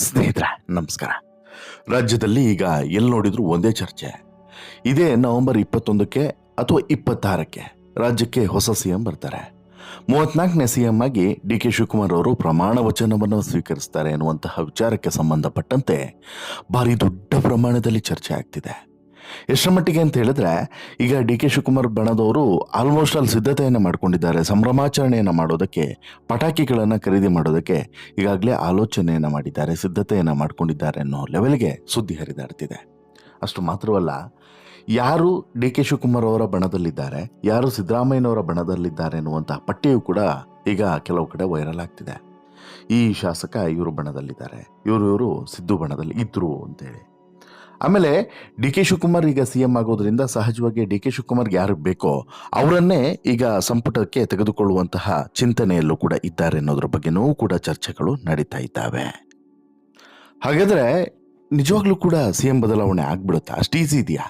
ಸ್ನೇಹಿತರೆ, ನಮಸ್ಕಾರ. ರಾಜ್ಯದಲ್ಲಿ ಈಗ ಎಲ್ಲಿ ನೋಡಿದ್ರು ಒಂದೇ ಚರ್ಚೆ. ಇದೇ ನವೆಂಬರ್ ಇಪ್ಪತ್ತೊಂದಕ್ಕೆ ಅಥವಾ ಇಪ್ಪತ್ತಾರಕ್ಕೆ ರಾಜ್ಯಕ್ಕೆ ಹೊಸ ಸಿಎಂ ಬರ್ತಾರೆ. ಮೂವತ್ನಾಲ್ಕನೇ ಸಿಎಂ ಆಗಿ ಡಿ ಕೆ ಶಿವಕುಮಾರ್ ಅವರು ಪ್ರಮಾಣ ವಚನವನ್ನು ಸ್ವೀಕರಿಸ್ತಾರೆ ಎನ್ನುವಂತಹ ವಿಚಾರಕ್ಕೆ ಸಂಬಂಧಪಟ್ಟಂತೆ ಭಾರಿ ದೊಡ್ಡ ಪ್ರಮಾಣದಲ್ಲಿ ಚರ್ಚೆ ಆಗ್ತಿದೆ. ಎಷ್ಟರ ಮಟ್ಟಿಗೆ ಅಂತ ಹೇಳಿದ್ರೆ, ಈಗ ಡಿ ಕೆ ಶಿವಕುಮಾರ್ ಬಣದವರು ಆಲ್ಮೋಸ್ಟ್ ಅಲ್ಲಿ ಸಿದ್ಧತೆಯನ್ನು ಮಾಡ್ಕೊಂಡಿದ್ದಾರೆ, ಸಂಭ್ರಮಾಚರಣೆಯನ್ನು ಮಾಡೋದಕ್ಕೆ, ಪಟಾಕಿಗಳನ್ನು ಖರೀದಿ ಮಾಡೋದಕ್ಕೆ ಈಗಾಗಲೇ ಆಲೋಚನೆಯನ್ನು ಮಾಡಿದ್ದಾರೆ, ಸಿದ್ಧತೆಯನ್ನು ಮಾಡ್ಕೊಂಡಿದ್ದಾರೆ ಅನ್ನೋ ಲೆವೆಲ್ಗೆ ಸುದ್ದಿ ಹರಿದಾಡ್ತಿದೆ. ಅಷ್ಟು ಮಾತ್ರವಲ್ಲ, ಯಾರು ಡಿ ಕೆ ಶಿವಕುಮಾರ್ ಅವರ ಬಣದಲ್ಲಿದ್ದಾರೆ, ಯಾರು ಸಿದ್ದರಾಮಯ್ಯನವರ ಬಣದಲ್ಲಿದ್ದಾರೆ ಎನ್ನುವಂತಹ ಪಟ್ಟಿಯು ಕೂಡ ಈಗ ಕೆಲವು ಕಡೆ ವೈರಲ್ ಆಗ್ತಿದೆ. ಈ ಶಾಸಕ ಇವರು ಬಣದಲ್ಲಿದ್ದಾರೆ, ಇವರು ಇವರು ಸಿದ್ದು ಬಣದಲ್ಲಿ ಇದ್ರು ಅಂತೇಳಿ. ಆಮೇಲೆ ಡಿ ಕೆ ಶಿವಕುಮಾರ್ ಈಗ ಸಿ ಎಂ ಆಗೋದ್ರಿಂದ ಸಹಜವಾಗಿ ಡಿ ಕೆ ಶಿವಕುಮಾರ್ಗೆ ಯಾರು ಬೇಕೋ ಅವರನ್ನೇ ಈಗ ಸಂಪುಟಕ್ಕೆ ತೆಗೆದುಕೊಳ್ಳುವಂತಹ ಚಿಂತನೆಯಲ್ಲೂ ಕೂಡ ಇದ್ದಾರೆ ಅನ್ನೋದ್ರ ಬಗ್ಗೆನೂ ಕೂಡ ಚರ್ಚೆಗಳು ನಡೀತಾ ಇದ್ದಾವೆ. ಹಾಗಾದ್ರೆ ನಿಜವಾಗ್ಲೂ ಕೂಡ ಸಿ ಎಂ ಬದಲಾವಣೆ ಆಗ್ಬಿಡುತ್ತಾ? ಅಷ್ಟು ಈಸಿ ಇದೆಯಾ?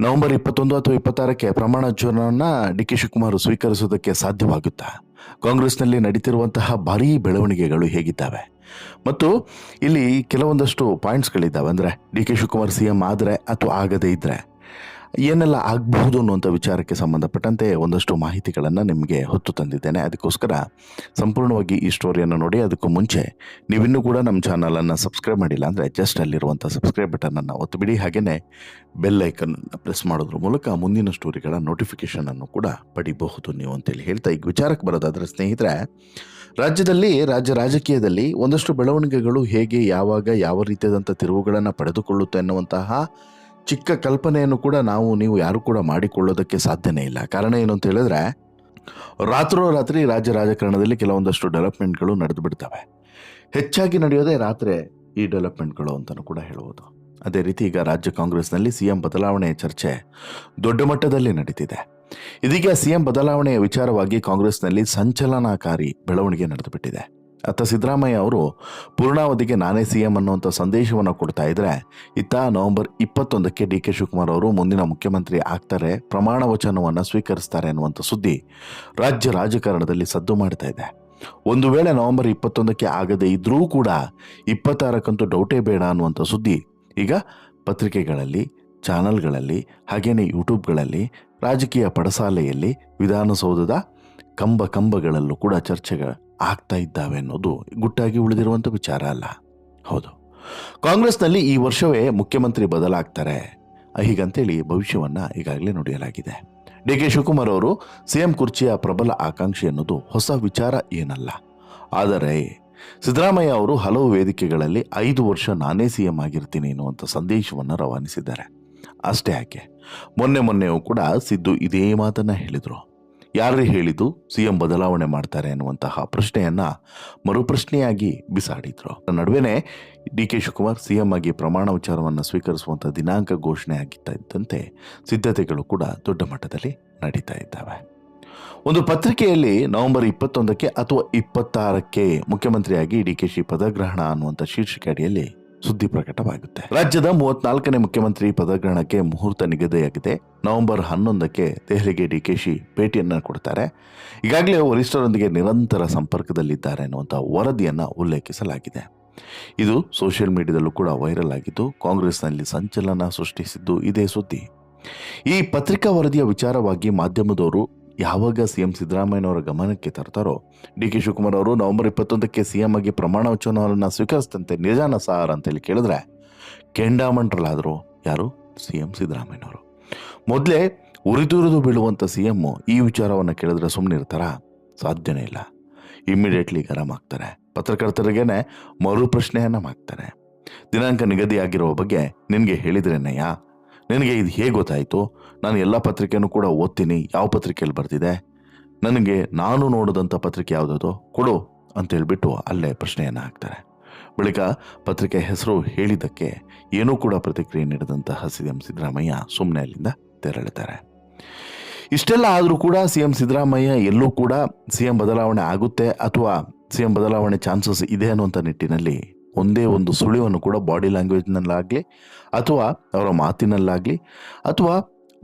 ನವೆಂಬರ್ ಇಪ್ಪತ್ತೊಂದು ಅಥವಾ ಇಪ್ಪತ್ತಾರಕ್ಕೆ ಪ್ರಮಾಣ ವಚನವನ್ನ ಡಿ ಕೆ ಶಿವಕುಮಾರ್ ಸ್ವೀಕರಿಸೋದಕ್ಕೆ ಸಾಧ್ಯವಾಗುತ್ತಾ? ಕಾಂಗ್ರೆಸ್ನಲ್ಲಿ ನಡೀತಿರುವಂತಹ ಭಾರೀ ಬೆಳವಣಿಗೆಗಳು ಹೇಗಿದ್ದಾವೆ? ಮತ್ತು ಇಲ್ಲಿ ಕೆಲವೊಂದಷ್ಟು ಪಾಯಿಂಟ್ಸ್ಗಳಿದ್ದಾವೆ ಅಂದರೆ D K Shivakumar C M ಆದರೆ ಅಥವಾ ಆಗದೇ ಇದ್ದರೆ ಏನೆಲ್ಲ ಆಗಬಹುದು ಅನ್ನುವಂಥ ವಿಚಾರಕ್ಕೆ ಸಂಬಂಧಪಟ್ಟಂತೆ ಒಂದಷ್ಟು ಮಾಹಿತಿಗಳನ್ನು ನಿಮಗೆ ಹೊತ್ತು ತಂದಿದ್ದೇನೆ. ಅದಕ್ಕೋಸ್ಕರ ಸಂಪೂರ್ಣವಾಗಿ ಈ ಸ್ಟೋರಿಯನ್ನು ನೋಡಿ, ಅದಕ್ಕೂ ಮುಂಚೆ ನೀವಿನ್ನೂ ಕೂಡ ನಮ್ಮ ಚಾನಲನ್ನು ಸಬ್ಸ್ಕ್ರೈಬ್ ಮಾಡಿಲ್ಲ ಅಂದರೆ ಜಸ್ಟ್ ಅಲ್ಲಿರುವಂಥ ಸಬ್ಸ್ಕ್ರೈಬ್ ಬಟನನ್ನು ಒತ್ತುಬಿಡಿ ಹಾಗೆಯೇ ಬೆಲ್ ಐಕನನ್ನು ಪ್ರೆಸ್ ಮಾಡೋದ್ರ ಮೂಲಕ ಮುಂದಿನ ಸ್ಟೋರಿಗಳ ನೋಟಿಫಿಕೇಷನನ್ನು ಕೂಡ ಪಡಿಬಹುದು ನೀವು ಅಂತೇಳಿ ಹೇಳ್ತಾ. ಈಗ ವಿಚಾರಕ್ಕೆ ಬರೋದಾದರೆ ಸ್ನೇಹಿತರೆ, ರಾಜ್ಯದಲ್ಲಿ ರಾಜ್ಯ ರಾಜಕೀಯದಲ್ಲಿ ಒಂದಷ್ಟು ಬೆಳವಣಿಗೆಗಳು ಹೇಗೆ, ಯಾವಾಗ, ಯಾವ ರೀತಿಯಾದಂಥ ತಿರುವುಗಳನ್ನು ಪಡೆದುಕೊಳ್ಳುತ್ತೆ ಅನ್ನುವಂತಹ ಚಿಕ್ಕ ಕಲ್ಪನೆಯನ್ನು ಕೂಡ ನಾವು, ನೀವು ಯಾರು ಕೂಡ ಮಾಡಿಕೊಳ್ಳೋದಕ್ಕೆ ಸಾಧ್ಯನೇ ಇಲ್ಲ. ಕಾರಣ ಏನು ಅಂತ ಹೇಳಿದ್ರೆ ರಾತ್ರೋರಾತ್ರಿ ರಾಜ್ಯ ರಾಜಕಾರಣದಲ್ಲಿ ಕೆಲವೊಂದಷ್ಟು ಡೆವಲಪ್ಮೆಂಟ್ಗಳು ನಡೆದು ಬಿಡ್ತವೆ ಹೆಚ್ಚಾಗಿ ನಡೆಯೋದೇ ರಾತ್ರಿ ಈ ಡೆವಲಪ್ಮೆಂಟ್ಗಳು ಅಂತಲೂ ಕೂಡ ಹೇಳುವುದು ಅದೇ ರೀತಿ ಈಗ ರಾಜ್ಯ ಕಾಂಗ್ರೆಸ್ನಲ್ಲಿ ಸಿ ಎಂ ಬದಲಾವಣೆಯ ಚರ್ಚೆ ದೊಡ್ಡ ಮಟ್ಟದಲ್ಲಿ ನಡೀತಿದೆ. ಇದೀಗ ಸಿಎಂ ಬದಲಾವಣೆಯ ವಿಚಾರವಾಗಿ ಕಾಂಗ್ರೆಸ್ನಲ್ಲಿ ಸಂಚಲನಕಾರಿ ಬೆಳವಣಿಗೆ ನಡೆದುಬಿಟ್ಟಿದೆ. ಅತ್ತ ಸಿದ್ದರಾಮಯ್ಯ ಅವರು ಪೂರ್ಣಾವಧಿಗೆ ನಾನೇ ಸಿ ಎಂ ಅನ್ನುವಂಥ ಸಂದೇಶವನ್ನು ಕೊಡ್ತಾ ಇದ್ದರೆ ಇತ್ತ ನವೆಂಬರ್ ಇಪ್ಪತ್ತೊಂದಕ್ಕೆ ಡಿ ಕೆ ಶಿವಕುಮಾರ್ ಅವರು ಮುಂದಿನ ಮುಖ್ಯಮಂತ್ರಿ ಆಗ್ತಾರೆ, ಪ್ರಮಾಣ ವಚನವನ್ನು ಸ್ವೀಕರಿಸ್ತಾರೆ ಅನ್ನುವಂಥ ಸುದ್ದಿ ರಾಜ್ಯ ರಾಜಕಾರಣದಲ್ಲಿ ಸದ್ದು ಮಾಡ್ತಾ ಇದೆ. ಒಂದು ವೇಳೆ ನವೆಂಬರ್ ಇಪ್ಪತ್ತೊಂದಕ್ಕೆ ಆಗದೇ ಇದ್ದರೂ ಕೂಡ ಇಪ್ಪತ್ತಾರಕ್ಕಂತೂ ಡೌಟೇ ಬೇಡ ಅನ್ನುವಂಥ ಸುದ್ದಿ ಈಗ ಪತ್ರಿಕೆಗಳಲ್ಲಿ, ಚಾನಲ್ಗಳಲ್ಲಿ ಹಾಗೆಯೇ ಯೂಟ್ಯೂಬ್ಗಳಲ್ಲಿ, ರಾಜಕೀಯ ಪಡಸಾಲೆಯಲ್ಲಿ, ವಿಧಾನಸೌಧದ ಕಂಬ ಕಂಬಗಳಲ್ಲೂ ಕೂಡ ಚರ್ಚೆಗಳು ಆಗ್ತಾ ಇದ್ದಾವೆ ಅನ್ನೋದು ಗುಟ್ಟಾಗಿ ಉಳಿದಿರುವಂಥ ವಿಚಾರ ಅಲ್ಲ. ಹೌದು. ಕಾಂಗ್ರೆಸ್ನಲ್ಲಿ ಈ ವರ್ಷವೇ ಮುಖ್ಯಮಂತ್ರಿ ಬದಲಾಗ್ತಾರೆ. ಹೀಗಂತೇಳಿ ಭವಿಷ್ಯವನ್ನು ಈಗಾಗಲೇ ನುಡಿಯಲಾಗಿದೆ. ಡಿ ಕೆ ಶಿವಕುಮಾರ್ ಅವರು ಸಿಎಂ ಕುರ್ಚಿಯ ಪ್ರಬಲ ಆಕಾಂಕ್ಷೆ ಅನ್ನೋದು ಹೊಸ ವಿಚಾರ ಏನಲ್ಲ. ಆದರೆ ಸಿದ್ದರಾಮಯ್ಯ ಅವರು ಹಲವು ವೇದಿಕೆಗಳಲ್ಲಿ ಐದು ವರ್ಷ ನಾನೇ ಸಿಎಂ ಆಗಿರ್ತೀನಿ ಎನ್ನುವಂಥ ಸಂದೇಶವನ್ನು ರವಾನಿಸಿದ್ದಾರೆ. ಅಷ್ಟೇ ಯಾಕೆ? ಮೊನ್ನೆ ಮೊನ್ನೆಯೂ ಕೂಡ ಸಿದ್ದು ಇದೇ ಮಾತನ್ನು ಹೇಳಿದರು. ಯಾರೇ ಹೇಳಿದ್ದು? ಸಿಎಂ ಬದಲಾವಣೆ ಮಾಡ್ತಾರೆ ಅನ್ನುವಂತಹ ಪ್ರಶ್ನೆಯನ್ನ ಮರುಪ್ರಶ್ನೆಯಾಗಿ ಬಿಸಾಡಿದ್ರು. ನಡುವೆನೆ ಡಿ ಕೆ ಶಿವಕುಮಾರ್ ಸಿಎಂ ಆಗಿ ಪ್ರಮಾಣ ವಿಚಾರವನ್ನು ಸ್ವೀಕರಿಸುವಂಥ ದಿನಾಂಕ ಘೋಷಣೆ ಆಗಿತ್ತಾ ಇದ್ದಂತೆ ಸಿದ್ಧತೆಗಳು ಕೂಡ ದೊಡ್ಡ ಮಟ್ಟದಲ್ಲಿ ನಡೀತಾ ಇದ್ದಾವೆ. ಒಂದು ಪತ್ರಿಕೆಯಲ್ಲಿ ನವೆಂಬರ್ ಇಪ್ಪತ್ತೊಂದಕ್ಕೆ ಅಥವಾ ಇಪ್ಪತ್ತಾರಕ್ಕೆ ಮುಖ್ಯಮಂತ್ರಿಯಾಗಿ ಡಿ ಕೆ ಶಿ ಪದಗ್ರಹಣ ಅನ್ನುವಂಥ ಶೀರ್ಷಿಕೆ ಅಡಿಯಲ್ಲಿ ಸುದ್ದಿ ಪ್ರಕಟವಾಗುತ್ತೆ. ರಾಜ್ಯದ ಮೂವತ್ನಾಲ್ಕನೇ ಮುಖ್ಯಮಂತ್ರಿ ಪದಗ್ರಹಣಕ್ಕೆ ಮುಹೂರ್ತ ನಿಗದಿಯಾಗಿದೆ. ನವೆಂಬರ್ ಹನ್ನೊಂದಕ್ಕೆ ದೆಹಲಿಗೆ ಡಿಕೆಶಿ ಭೇಟಿಯನ್ನು ಕೊಡ್ತಾರೆ. ಈಗಾಗಲೇ ವರಿಷ್ಠರೊಂದಿಗೆ ನಿರಂತರ ಸಂಪರ್ಕದಲ್ಲಿದ್ದಾರೆ ಅನ್ನುವಂಥ ವರದಿಯನ್ನು ಉಲ್ಲೇಖಿಸಲಾಗಿದೆ. ಇದು ಸೋಷಿಯಲ್ ಮೀಡಿಯಾದಲ್ಲೂ ಕೂಡ ವೈರಲ್ ಆಗಿದ್ದು, ಕಾಂಗ್ರೆಸ್ನಲ್ಲಿ ಸಂಚಲನ ಸೃಷ್ಟಿಸಿದ್ದು ಇದೇ ಸುದ್ದಿ. ಈ ಪತ್ರಿಕಾ ವರದಿಯ ವಿಚಾರವಾಗಿ ಮಾಧ್ಯಮದವರು ಯಾವಾಗ ಸಿ ಎಂ ಸಿದ್ದರಾಮಯ್ಯನವರ ಗಮನಕ್ಕೆ ತರ್ತಾರೋ, ಡಿ ಕೆ ಶಿವಕುಮಾರ್ ಅವರು ನವೆಂಬರ್ ಇಪ್ಪತ್ತೊಂದಕ್ಕೆ ಸಿಎಂ ಆಗಿ ಪ್ರಮಾಣ ವಚನವನ್ನು ಸ್ವೀಕರಿಸ್ತಂತೆ ನಿಜಾನ ಸಾರ್ ಅಂತೇಳಿ ಕೇಳಿದ್ರೆ, ಕೆಂಡಾಮಂಟ್ರಲ್ಲಾದರು ಯಾರು? ಸಿ ಎಂ ಸಿದ್ದರಾಮಯ್ಯನವರು. ಮೊದಲೇ ಉರಿದುರಿದು ಬೀಳುವಂಥ ಸಿ ಎಮ್ಮು ಈ ವಿಚಾರವನ್ನು ಕೇಳಿದ್ರೆ ಸುಮ್ಮನೆ ಇರ್ತಾರಾ? ಸಾಧ್ಯನೇ ಇಲ್ಲ. ಇಮ್ಮಿಡಿಯೇಟ್ಲಿ ಗರಂ ಆಗ್ತಾರೆ. ಪತ್ರಕರ್ತರಿಗೇನೆ ಮರು ಪ್ರಶ್ನೆಯನ್ನು ಮಾಡ್ತಾರೆ. ದಿನಾಂಕ ನಿಗದಿಯಾಗಿರುವ ಬಗ್ಗೆ ನಿನಗೆ ಹೇಳಿದ್ರೇನಯ್ಯ? ನಿನಗೆ ಇದು ಹೇಗೆ ಗೊತ್ತಾಯಿತು? ನಾನು ಎಲ್ಲ ಪತ್ರಿಕೆನೂ ಕೂಡ ಓದ್ತೀನಿ. ಯಾವ ಪತ್ರಿಕೆಯಲ್ಲಿ ಬರ್ತಿದೆ ನನಗೆ ನಾನು ನೋಡಿದಂಥ ಪತ್ರಿಕೆ ಯಾವುದದು? ಕೊಡು ಅಂತೇಳ್ಬಿಟ್ಟು ಅಲ್ಲೇ ಪ್ರಶ್ನೆಯನ್ನು ಹಾಕ್ತಾರೆ. ಬಳಿಕ ಪತ್ರಿಕೆ ಹೆಸರು ಹೇಳಿದ್ದಕ್ಕೆ ಏನೂ ಕೂಡ ಪ್ರತಿಕ್ರಿಯೆ ನೀಡಿದಂತಹ ಸಿ ಎಂ ಸಿದ್ದರಾಮಯ್ಯ ಸುಮ್ಮನೆ ಅಲ್ಲಿಂದ ತೆರಳುತ್ತಾರೆ. ಇಷ್ಟೆಲ್ಲ ಆದರೂ ಕೂಡ ಸಿ ಎಂ ಸಿದ್ದರಾಮಯ್ಯ ಎಲ್ಲೂ ಕೂಡ ಸಿ ಎಂ ಬದಲಾವಣೆ ಆಗುತ್ತೆ ಅಥವಾ ಸಿ ಎಂ ಬದಲಾವಣೆ ಚಾನ್ಸಸ್ ಇದೆ ಅನ್ನುವಂಥ ನಿಟ್ಟಿನಲ್ಲಿ ಒಂದೇ ಒಂದು ಸುಳಿವನ್ನು ಕೂಡ ಬಾಡಿ ಲ್ಯಾಂಗ್ವೇಜ್ನಲ್ಲಾಗಲಿ ಅಥವಾ ಅವರ ಮಾತಿನಲ್ಲಾಗಲಿ ಅಥವಾ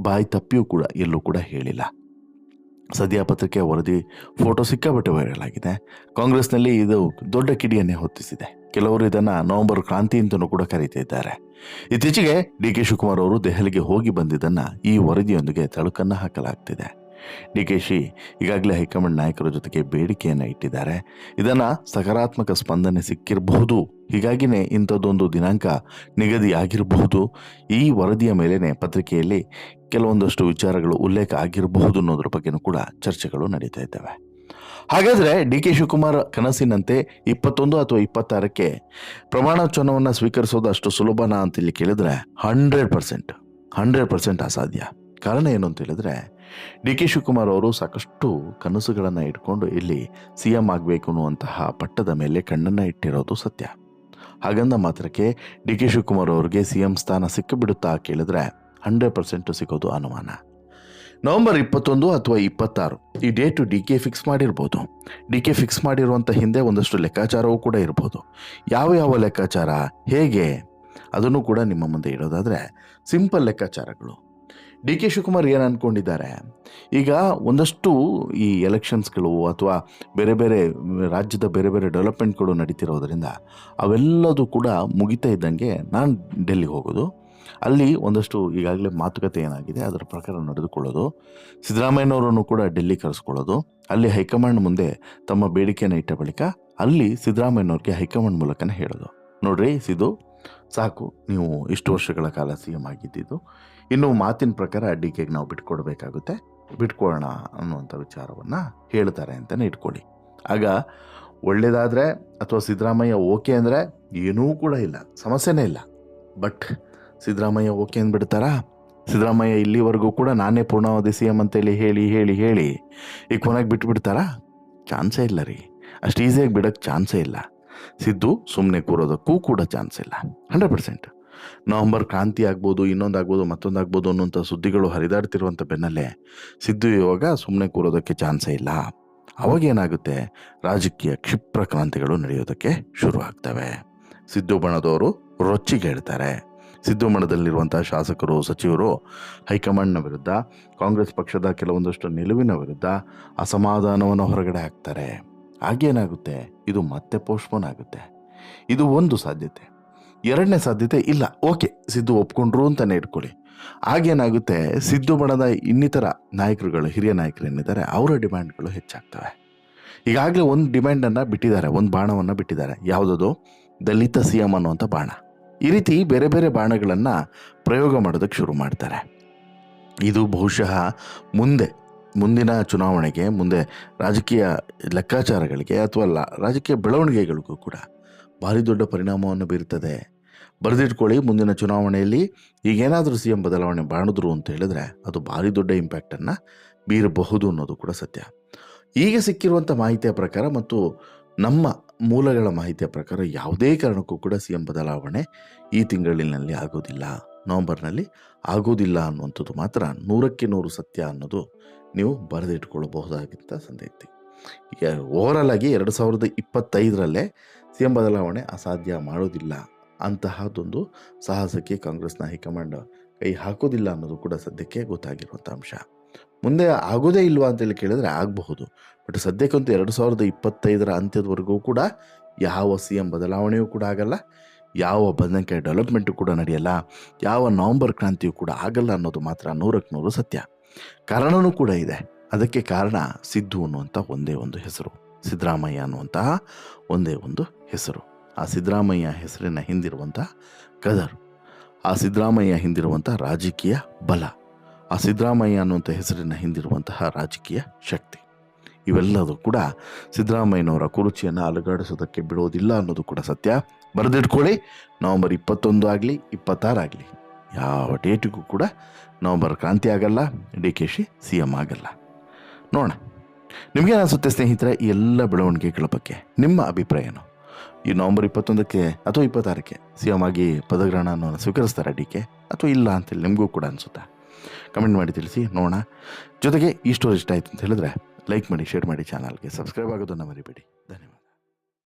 ಬಾಯಿ ತಪ್ಪಿಯೂ ಕೂಡ ಎಲ್ಲೂ ಕೂಡ ಹೇಳಿಲ್ಲ. ಸದ್ಯ ಪತ್ರಿಕೆಯ ವರದಿ ಫೋಟೋ ಸಿಕ್ಕಾಪಟ್ಟೆ ವೈರಲ್ ಆಗಿದೆ. ಕಾಂಗ್ರೆಸ್ನಲ್ಲಿ ಇದು ದೊಡ್ಡ ಕಿಡಿಯನ್ನೇ ಹೊತ್ತಿಸಿದೆ. ಕೆಲವರು ಇದನ್ನು ನವೆಂಬರ್ ಕ್ರಾಂತಿ ಅಂತಲೂ ಕೂಡ ಕರೀತಿದ್ದಾರೆ ಇತ್ತೀಚೆಗೆ ಡಿ ಕೆ ಶಿವಕುಮಾರ್ ಅವರು ದೆಹಲಿಗೆ ಹೋಗಿ ಬಂದಿದ್ದನ್ನು ಈ ವರದಿಯೊಂದಿಗೆ ತಳುಕನ್ನು ಹಾಕಲಾಗ್ತಿದೆ. ಡಿ ಕೆ ಶಿ ಈಗಾಗಲೇ ಹೈಕಮಾಂಡ್ ನಾಯಕರ ಜೊತೆಗೆ ಬೇಡಿಕೆಯನ್ನು ಇಟ್ಟಿದ್ದಾರೆ. ಇದನ್ನು ಸಕಾರಾತ್ಮಕ ಸ್ಪಂದನೆ ಸಿಕ್ಕಿರಬಹುದು. ಹೀಗಾಗಿಯೇ ಇಂಥದ್ದೊಂದು ದಿನಾಂಕ ನಿಗದಿಯಾಗಿರಬಹುದು. ಈ ವರದಿಯ ಮೇಲೇ ಪತ್ರಿಕೆಯಲ್ಲಿ ಕೆಲವೊಂದಷ್ಟು ವಿಚಾರಗಳು ಉಲ್ಲೇಖ ಆಗಿರಬಹುದು ಅನ್ನೋದ್ರ ಬಗ್ಗೆನೂ ಕೂಡ ಚರ್ಚೆಗಳು ನಡೀತಾ ಇದ್ದಾವೆ. ಹಾಗಾದರೆ ಡಿ ಕೆ ಶಿವಕುಮಾರ್ ಕನಸಿನಂತೆ ಇಪ್ಪತ್ತೊಂದು ಅಥವಾ ಇಪ್ಪತ್ತಾರಕ್ಕೆ ಪ್ರಮಾಣ ವಚನವನ್ನು ಸ್ವೀಕರಿಸೋದು ಅಷ್ಟು ಸುಲಭನಾ ಅಂತ ಇಲ್ಲಿ ಕೇಳಿದ್ರೆ ಹಂಡ್ರೆಡ್ ಪರ್ಸೆಂಟ್ ಹಂಡ್ರೆಡ್ ಪರ್ಸೆಂಟ್ ಅಸಾಧ್ಯ. ಕಾರಣ ಏನು ಅಂತ ಹೇಳಿದ್ರೆ ಡಿ ಕೆ ಶಿವಕುಮಾರ್ ಅವರು ಸಾಕಷ್ಟು ಕನಸುಗಳನ್ನು ಇಟ್ಕೊಂಡು ಇಲ್ಲಿ ಸಿ ಎಂ ಆಗಬೇಕು ಅನ್ನುವಂತಹ ಪಟ್ಟದ ಮೇಲೆ ಕಣ್ಣನ್ನು ಇಟ್ಟಿರೋದು ಸತ್ಯ. ಹಾಗಂದ ಮಾತ್ರಕ್ಕೆ ಡಿ ಕೆ ಶಿವಕುಮಾರ್ ಅವರಿಗೆ ಸಿ ಎಂ ಸ್ಥಾನ ಸಿಕ್ಕಿಬಿಡುತ್ತಾ ಕೇಳಿದ್ರೆ ಹಂಡ್ರೆಡ್ ಪರ್ಸೆಂಟ್ ಸಿಗೋದು ಅನುಮಾನ. ನವೆಂಬರ್ ಇಪ್ಪತ್ತೊಂದು ಅಥವಾ ಇಪ್ಪತ್ತಾರು ಈ ಡೇಟು ಡಿ ಕೆ ಫಿಕ್ಸ್ ಮಾಡಿರ್ಬೋದು. ಡಿ ಕೆ ಫಿಕ್ಸ್ ಮಾಡಿರುವಂಥ ಹಿಂದೆ ಒಂದಷ್ಟು ಲೆಕ್ಕಾಚಾರವೂ ಕೂಡ ಇರ್ಬೋದು. ಯಾವ ಯಾವ ಲೆಕ್ಕಾಚಾರ, ಹೇಗೆ, ಅದನ್ನು ಕೂಡ ನಿಮ್ಮ ಮುಂದೆ ಇಡೋದಾದರೆ, ಸಿಂಪಲ್ ಲೆಕ್ಕಾಚಾರಗಳು. ಡಿ ಕೆ ಶಿವಕುಮಾರ್ ಏನು ಅಂದ್ಕೊಂಡಿದ್ದಾರೆ ಈಗ ಒಂದಷ್ಟು ಈ ಎಲೆಕ್ಷನ್ಸ್ಗಳು ಅಥವಾ ಬೇರೆ ಬೇರೆ ರಾಜ್ಯದ ಬೇರೆ ಬೇರೆ ಡೆವಲಪ್ಮೆಂಟ್ಗಳು ನಡೀತಿರೋದ್ರಿಂದ ಅವೆಲ್ಲದೂ ಕೂಡ ಮುಗಿತಾ ಇದ್ದಂಗೆ ನಾನು ಡೆಲ್ಲಿಗೆ ಹೋಗೋದು. ಅಲ್ಲಿ ಒಂದಷ್ಟು ಈಗಾಗಲೇ ಮಾತುಕತೆ ಏನಾಗಿದೆ, ಅದರ ಪ್ರಕಾರ ನಡೆದುಕೊಳ್ಳೋದು. ಸಿದ್ದರಾಮಯ್ಯನವರನ್ನು ಕೂಡ ಡೆಲ್ಲಿ ಕರೆಸ್ಕೊಳ್ಳೋದು. ಅಲ್ಲಿ ಹೈಕಮಾಂಡ್ ಮುಂದೆ ತಮ್ಮ ಬೇಡಿಕೆಯನ್ನು ಇಟ್ಟ ಬಳಿಕ ಅಲ್ಲಿ ಸಿದ್ದರಾಮಯ್ಯನವ್ರಿಗೆ ಹೈಕಮಾಂಡ್ ಮೂಲಕನೇ ಹೇಳೋದು. ನೋಡ್ರಿ ಸಿದ್ದು, ಸಾಕು, ನೀವು ಇಷ್ಟು ವರ್ಷಗಳ ಕಾಲ ಸಿ ಎಂ ಆಗಿದ್ದಿದ್ದು. ಇನ್ನು ಮಾತಿನ ಪ್ರಕಾರ ಡಿ ಕೆಗೆ ನಾವು ಬಿಟ್ಕೊಡ್ಬೇಕಾಗುತ್ತೆ. ಬಿಟ್ಕೊಳ್ಳೋಣ ಅನ್ನುವಂಥ ವಿಚಾರವನ್ನು ಹೇಳ್ತಾರೆ ಅಂತಲೇ ಇಟ್ಕೊಳ್ಳಿ. ಆಗ ಒಳ್ಳೇದಾದರೆ ಅಥವಾ ಸಿದ್ದರಾಮಯ್ಯ ಓಕೆ ಅಂದರೆ ಏನೂ ಕೂಡ ಇಲ್ಲ, ಸಮಸ್ಯೆನೇ ಇಲ್ಲ. ಬಟ್ ಸಿದ್ದರಾಮಯ್ಯ ಓಕೆ ಅಂದ್ಬಿಡ್ತಾರಾ? ಸಿದ್ದರಾಮಯ್ಯ ಇಲ್ಲಿವರೆಗೂ ಕೂಡ ನಾನೇ ಪೂರ್ಣಾವಧಿ ಸಿ ಎಂ ಅಂತೇಳಿ ಹೇಳಿ ಹೇಳಿ ಹೇಳಿ ಈಗ ಕೊನೆಗೆ ಬಿಟ್ಬಿಡ್ತಾರಾ? ಚಾನ್ಸೇ ಇಲ್ಲ ರೀ. ಅಷ್ಟು ಈಸಿಯಾಗಿ ಬಿಡೋಕ್ಕೆ ಚಾನ್ಸೇ ಇಲ್ಲ. ಸಿದ್ದು ಸುಮ್ಮನೆ ಕೂರೋದಕ್ಕೂ ಕೂಡ ಚಾನ್ಸ್ ಇಲ್ಲ. Hundred percent. ನವಂಬರ್ ಕ್ರಾಂತಿ ಆಗ್ಬೋದು ಇನ್ನೊಂದಾಗ್ಬೋದು ಮತ್ತೊಂದಾಗ್ಬೋದು ಅನ್ನೋಂಥ ಸುದ್ದಿಗಳು ಹರಿದಾಡ್ತಿರುವಂಥ ಬೆನ್ನಲ್ಲೇ ಸಿದ್ದು ಇವಾಗ ಸುಮ್ಮನೆ ಕೂರೋದಕ್ಕೆ ಚಾನ್ಸೇ ಇಲ್ಲ. ಅವಾಗೇನಾಗುತ್ತೆ ರಾಜಕೀಯ ಕ್ಷಿಪ್ರ ಕ್ರಾಂತಿಗಳು ನಡೆಯೋದಕ್ಕೆ ಶುರು ಆಗ್ತವೆ. ಸಿದ್ದು ಬಣದವರು ರೊಚ್ಚಿಗೆ ಹೇಳ್ತಾರೆ. ಸಿದ್ದು ಬಣದಲ್ಲಿರುವಂಥ ಶಾಸಕರು, ಸಚಿವರು ಹೈಕಮಾಂಡ್ನ ವಿರುದ್ಧ, ಕಾಂಗ್ರೆಸ್ ಪಕ್ಷದ ಕೆಲವೊಂದಷ್ಟು ನಿಲುವಿನ ವಿರುದ್ಧ ಅಸಮಾಧಾನವನ್ನು ಹೊರಗಡೆ ಹಾಕ್ತಾರೆ. ಹಾಗೇನಾಗುತ್ತೆ? ಇದು ಮತ್ತೆ ಪೋಸ್ಟ್ಪೋನ್ ಆಗುತ್ತೆ. ಇದು ಒಂದು ಸಾಧ್ಯತೆ. ಎರಡನೇ ಸಾಧ್ಯತೆ ಇಲ್ಲ. ಓಕೆ, ಸಿದ್ದು ಒಪ್ಕೊಂಡ್ರು ಅಂತಲೇ ಇಟ್ಕೊಳ್ಳಿ. ಆಗೇನಾಗುತ್ತೆ ಸಿದ್ದು ಬಣದ ಇನ್ನಿತರ ನಾಯಕರುಗಳು, ಹಿರಿಯ ನಾಯಕರು ಏನಿದ್ದಾರೆ, ಅವರ ಡಿಮ್ಯಾಂಡ್ಗಳು ಹೆಚ್ಚಾಗ್ತವೆ. ಈಗಾಗಲೇ ಒಂದು ಡಿಮ್ಯಾಂಡನ್ನು ಬಿಟ್ಟಿದ್ದಾರೆ, ಒಂದು ಬಾಣವನ್ನು ಬಿಟ್ಟಿದ್ದಾರೆ. ಯಾವುದದು? ದಲಿತ ಸಿ ಎಂ ಅನ್ನುವಂಥ ಬಾಣ. ಈ ರೀತಿ ಬೇರೆ ಬೇರೆ ಬಾಣಗಳನ್ನು ಪ್ರಯೋಗ ಮಾಡೋದಕ್ಕೆ ಶುರು ಮಾಡ್ತಾರೆ. ಇದು ಬಹುಶಃ ಮುಂದೆ, ಮುಂದಿನ ಚುನಾವಣೆಗೆ, ಮುಂದೆ ರಾಜಕೀಯ ಲೆಕ್ಕಾಚಾರಗಳಿಗೆ ಅಥವಾ ರಾಜಕೀಯ ಬೆಳವಣಿಗೆಗಳಿಗೂ ಕೂಡ ಭಾರಿ ದೊಡ್ಡ ಪರಿಣಾಮವನ್ನು ಬೀರುತ್ತದೆ. ಬರೆದಿಟ್ಕೊಳ್ಳಿ, ಮುಂದಿನ ಚುನಾವಣೆಯಲ್ಲಿ ಈಗೇನಾದರೂ ಸಿ ಎಂ ಬದಲಾವಣೆ ಮಾಡಿದ್ರು ಅಂತ ಹೇಳಿದ್ರೆ ಅದು ಭಾರಿ ದೊಡ್ಡ ಇಂಪ್ಯಾಕ್ಟನ್ನು ಬೀರಬಹುದು ಅನ್ನೋದು ಕೂಡ ಸತ್ಯ. ಈಗ ಸಿಕ್ಕಿರುವಂಥ ಮಾಹಿತಿಯ ಪ್ರಕಾರ ಮತ್ತು ನಮ್ಮ ಮೂಲಗಳ ಮಾಹಿತಿಯ ಪ್ರಕಾರ ಯಾವುದೇ ಕಾರಣಕ್ಕೂ ಕೂಡ ಸಿ ಎಂ ಬದಲಾವಣೆ ಈ ತಿಂಗಳಿನಲ್ಲಿ ಆಗೋದಿಲ್ಲ. ನವಂಬರ್ನಲ್ಲಿ ಆಗೋದಿಲ್ಲ ಅನ್ನುವಂಥದ್ದು ಮಾತ್ರ ನೂರಕ್ಕೆ ನೂರು ಸತ್ಯ ಅನ್ನೋದು ನೀವು ಬರೆದಿಟ್ಕೊಳ್ಳಬಹುದಾಗಿದ್ದ ಈಗ ಓವರಾಲ್ ಆಗಿ ಎರಡು ಸಾವಿರದ ಇಪ್ಪತ್ತೈದರಲ್ಲೇ ಸಿ ಎಂ ಬದಲಾವಣೆ ಅಸಾಧ್ಯ ಮಾಡೋದಿಲ್ಲ ಅಂತಹದ್ದೊಂದು ಸಾಹಸಕ್ಕೆ ಕಾಂಗ್ರೆಸ್ನ ಹೈಕಮಾಂಡ್ ಕೈ ಹಾಕೋದಿಲ್ಲ ಅನ್ನೋದು ಕೂಡ ಸದ್ಯಕ್ಕೆ ಗೊತ್ತಾಗಿರುವಂಥ ಅಂಶ. ಮುಂದೆ ಆಗೋದೇ ಇಲ್ವಾ ಅಂತೇಳಿ ಕೇಳಿದರೆ ಆಗಬಹುದು. ಬಟ್ ಸದ್ಯಕ್ಕಂತೂ ಎರಡು ಸಾವಿರದ ಇಪ್ಪತ್ತೈದರ ಅಂತ್ಯದವರೆಗೂ ಕೂಡ ಯಾವ ಸಿ ಎಂ ಬದಲಾವಣೆಯೂ ಕೂಡ ಆಗಲ್ಲ, ಯಾವ ಬಂದಂಕೆ ಡೆವಲಪ್ಮೆಂಟು ಕೂಡ ನಡೆಯಲ್ಲ, ಯಾವ ನವಂಬರ್ ಕ್ರಾಂತಿಯೂ ಕೂಡ ಆಗಲ್ಲ ಅನ್ನೋದು ಮಾತ್ರ ನೂರಕ್ಕೆ ನೂರು ಸತ್ಯ. ಕಾರಣವೂ ಕೂಡ ಇದೆ. ಅದಕ್ಕೆ ಕಾರಣ ಸಿದ್ದು ಅನ್ನುವಂಥ ಒಂದೇ ಒಂದು ಹೆಸರು. ಸಿದ್ದರಾಮಯ್ಯ ಅನ್ನುವಂತಹ ಒಂದೇ ಒಂದು ಹೆಸರು. ಆ ಸಿದ್ದರಾಮಯ್ಯ ಹೆಸರಿನ ಹಿಂದಿರುವಂಥ ಕದರ್ ಆ ಸಿದ್ದರಾಮಯ್ಯ ಹಿಂದಿರುವಂಥ ರಾಜಕೀಯ ಬಲ. ಆ ಸಿದ್ದರಾಮಯ್ಯ ಅನ್ನುವಂಥ ಹೆಸರಿನ ಹಿಂದಿರುವಂತಹ ರಾಜಕೀಯ ಶಕ್ತಿ. ಇವೆಲ್ಲದೂ ಕೂಡ ಸಿದ್ದರಾಮಯ್ಯನವರ ಕುರುಚಿಯನ್ನು ಅಲುಗಾಡಿಸೋದಕ್ಕೆ ಬಿಡೋದಿಲ್ಲ ಅನ್ನೋದು ಕೂಡ ಸತ್ಯ. ಬರೆದಿಟ್ಕೊಳ್ಳಿ. ನವಂಬರ್ ಇಪ್ಪತ್ತೊಂದು ಆಗಲಿ ಇಪ್ಪತ್ತಾರಾಗಲಿ ಯಾವ ಡೇಟಿಗೂ ಕೂಡ ನವಂಬರ್ ಕ್ರಾಂತಿ ಆಗಲ್ಲ, D K Shi C M ಆಗಲ್ಲ. ನೋಡೋಣ. ನಿಮಗೆ ಅನಿಸುತ್ತೆ ಸ್ನೇಹಿತರೆ ಈ ಎಲ್ಲ ಬೆಳವಣಿಗೆಗಳ ಬಗ್ಗೆ ನಿಮ್ಮ ಅಭಿಪ್ರಾಯ ಏನು ಈ ನವಂಬರ್ ಇಪ್ಪತ್ತೊಂದಕ್ಕೆ ಅಥವಾ ಇಪ್ಪತ್ತಾರಕ್ಕೆ ಸಿ ಎಂ ಆಗಿ ಪದಗ್ರಹಣವನ್ನು ಸ್ವೀಕರಿಸ್ತಾರೆ ಡಿ ಕೆ ಅಥವಾ ಇಲ್ಲ ಅಂತೇಳಿ ನಿಮಗೂ ಕೂಡ ಅನಿಸುತ್ತಾ? ಕಮೆಂಟ್ ಮಾಡಿ ತಿಳಿಸಿ, ನೋಡೋಣ. ಜೊತೆಗೆ ಈ ಸ್ಟೋರಿ ಇಷ್ಟ ಆಯಿತು ಅಂತ ಹೇಳಿದ್ರೆ ಲೈಕ್ ಮಾಡಿ, ಶೇರ್ ಮಾಡಿ, ಚಾನಲ್ಗೆ ಸಬ್ಸ್ಕ್ರೈಬ್ ಆಗೋದನ್ನು ಮರಿಬೇಡಿ. ಧನ್ಯವಾದ.